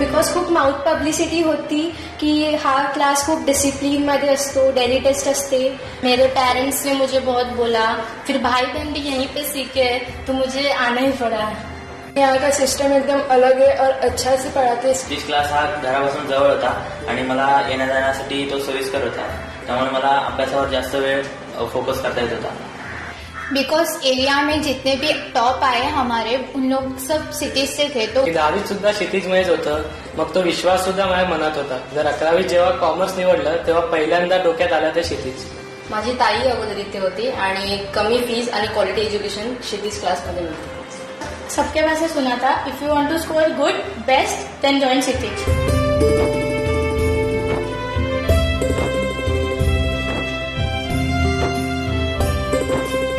Because खूप mouth publicity होती की हा क्लास खूप डिसिप्लिनमध्ये असतो डेली टेस्ट असते. मेरे पेरेंट्स ने मुझे बहुत बोला फिर भाई बहन भी यहीं पे सीखे तो मुझे आना ही पड़ा। यहाँ का सिस्टम एकदम अलग है और अच्छा से पढ़ाते हैं। स्पीच क्लास हा घरापासून जवळ होता आणि मला येण्या जाण्यासाठी तो सोयीस्कर होता. त्यामुळे मला अभ्यासावर जास्त वेळ फोकस करता येत होता. बिकॉज एरिया में जितने भी टॉप आए हमारे उन लोग सब सिटीज से थे तो दहावीत सुद्धा क्षितिजमयच होतं. मग तो विश्वास सुद्धा माझ्या मनात होता. जर अकरावीत जेव्हा कॉमर्स निवडलं तेव्हा पहिल्यांदा डोक्यात आलं ते क्षितिज. माझी ताई अगोदर इथे होती आणि कमी फीज आणि क्वालिटी एज्युकेशन क्षितिज क्लासमध्ये मिळते. सबके पास से सुना था if you want to score good best then join cities